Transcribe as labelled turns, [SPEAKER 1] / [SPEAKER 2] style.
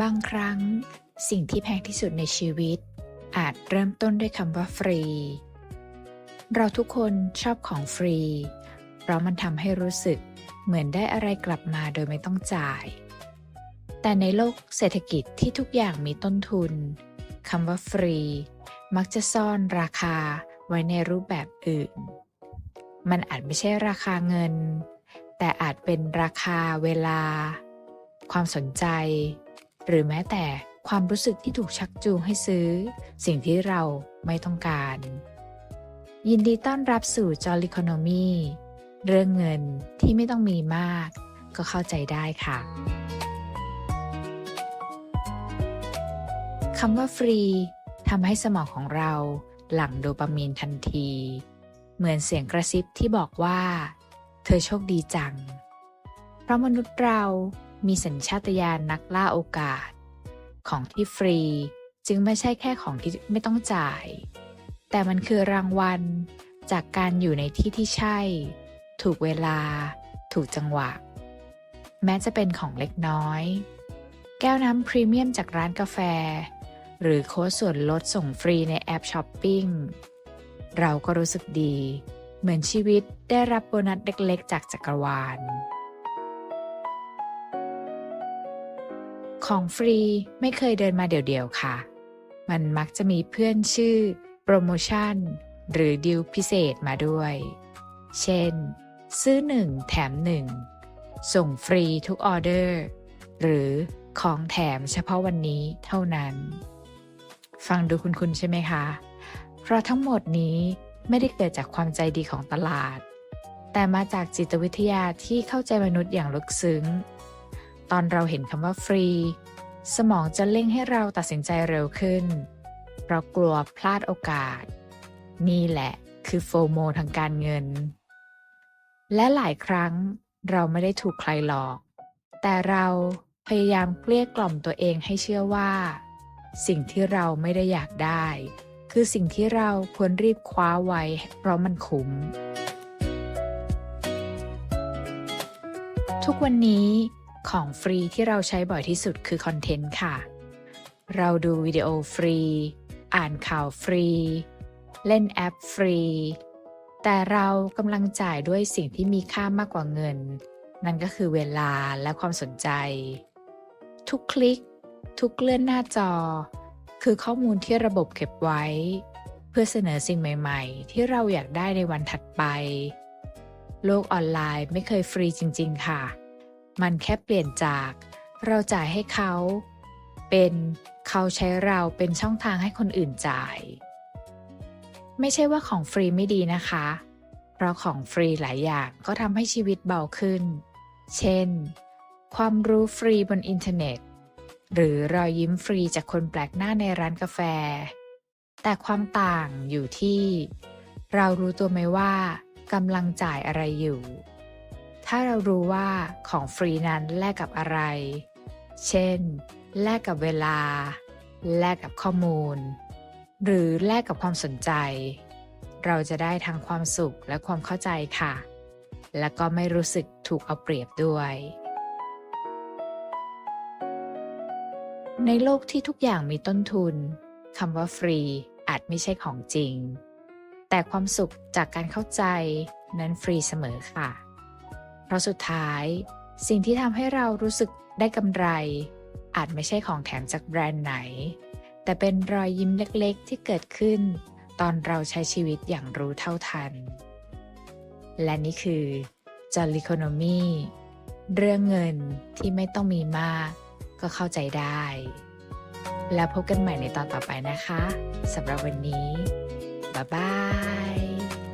[SPEAKER 1] บางครั้งสิ่งที่แพงที่สุดในชีวิต อาจเริ่มต้นด้วยคำว่าฟรี เราทุกคนชอบของฟรี เพราะมันทำให้รู้สึกเหมือนได้อะไรกลับมาโดยไม่ต้องจ่าย แต่ในโลกเศรษฐกิจที่ทุกอย่างมีต้นทุนคำว่าฟรี มักจะซ่อนราคาไว้ในรูปแบบอื่น มันอาจไม่ใช่ราคาเงิน แต่อาจเป็นราคาเวลา ความสนใจ หรือแม้แต่ความรู้สึกที่ถูกชักจูงให้ซื้อ สิ่งที่เราไม่ต้องการ ยินดีต้อนรับสู่จอลิคอนมีเรื่องเงินที่ไม่ต้องมีมาก ก็เข้าใจได้ค่ะคำว่าฟรีทำให้สมองของเราหลั่งโดปามีนทันที เหมือนเสียงกระซิบที่บอกว่า เธอโชคดีจัง เพราะมนุษย์เรา มีสัญชาตญาณนักล่าโอกาส ของที่ฟรีจึงไม่ใช่แค่ของที่ไม่ต้องจ่าย แต่มันคือรางวัลจากการอยู่ในที่ที่ใช่ ถูกเวลา ถูกจังหวะ แม้จะเป็นของเล็กน้อย แก้วน้ำพรีเมียมจากร้านกาแฟ หรือโค้ดส่วนลดส่งฟรีในแอปช้อปปิ้ง เราก็รู้สึกดี เหมือนชีวิตได้รับโบนัสเล็กๆ จากจักรวาล ของฟรีไม่เคยเดินมาเดี่ยวๆค่ะ มันมักจะมีเพื่อนชื่อโปรโมชั่นหรือดิวพิเศษมาด้วย เช่น ซื้อหนึ่งแถมหนึ่งส่งฟรีทุกออเดอร์ หรือของแถมเฉพาะวันนี้เท่านั้น ฟังดูคุณๆใช่ไหมคะ เพราะทั้งหมดนี้ไม่ได้เกิดจากความใจดีของตลาด แต่มาจากจิตวิทยาที่เข้าใจมนุษย์อย่างลึกซึ้ง ตอนเราเห็นคำว่าฟรี สมองจะเร่งให้เราตัดสินใจเร็วขึ้นเพราะกลัวพลาดโอกาส นี่แหละคือโฟโมทางการเงิน และหลายครั้งเราไม่ได้ถูกใครหลอก แต่เราพยายามเกลี้ยกล่อมตัวเองให้เชื่อว่า สิ่งที่เราไม่ได้อยากได้ คือสิ่งที่เราควรรีบคว้าไว้ เพราะมันคุ้ม ทุกวันนี้ ของฟรีที่เราใช้บ่อยที่สุดคือคอนเทนต์ค่ะ เราดูวิดีโอฟรี อ่านข่าวฟรี เล่นแอปฟรี แต่เรากำลังจ่ายด้วยสิ่งที่มีค่ามากกว่าเงิน นั่นก็คือเวลาและความสนใจ ทุกคลิก ทุกเลื่อนหน้าจอ คือข้อมูลที่ระบบเก็บไว้ เพื่อเสนอสิ่งใหม่ๆ ที่เราอยากได้ในวันถัดไป โลกออนไลน์ไม่เคยฟรีจริง ๆ ค่ะ มันแค่เปลี่ยนจาก เราจ่ายให้เขา เป็นเขาใช้เราเป็นช่องทางให้คนอื่นจ่าย ไม่ใช่ว่าของฟรีไม่ดีนะคะ เพราะของฟรีหลายอย่างก็ทำให้ชีวิตเบาขึ้น เช่น ความรู้ฟรีบนอินเทอร์เน็ต หรือรอยยิ้มฟรีจากคนแปลกหน้าในร้านกาแฟ แต่ความต่างอยู่ที่ เรารู้ตัวไหมว่ากำลังจ่ายอะไรอยู่ ถ้าเรารู้ว่าของฟรีนั้นแลกกับอะไร เช่น แลกกับเวลา แลกกับข้อมูล หรือแลกกับความสนใจ เราจะได้ทั้งความสุขและความเข้าใจค่ะ และก็ไม่รู้สึกถูกเอาเปรียบด้วย ในโลกที่ทุกอย่างมีต้นทุนคำว่าฟรีอาจไม่ใช่ของจริง แต่ความสุขจากการเข้าใจนั้นฟรีเสมอค่ะ เพราะสุดท้าย สิ่งที่ทำให้เรารู้สึกได้กำไร อาจไม่ใช่ของแถมจากแบรนด์ไหน แต่เป็นรอยยิ้มเล็กๆ ที่เกิดขึ้น ตอนเราใช้ชีวิตอย่างรู้เท่าทัน และนี่คือจอลิโคโนมีเรื่องเงินที่ไม่ต้องมีมาก ก็เข้าใจได้ แล้วพบกันใหม่ในตอนต่อไปนะคะสำหรับวันนี้ บ๊ายบาย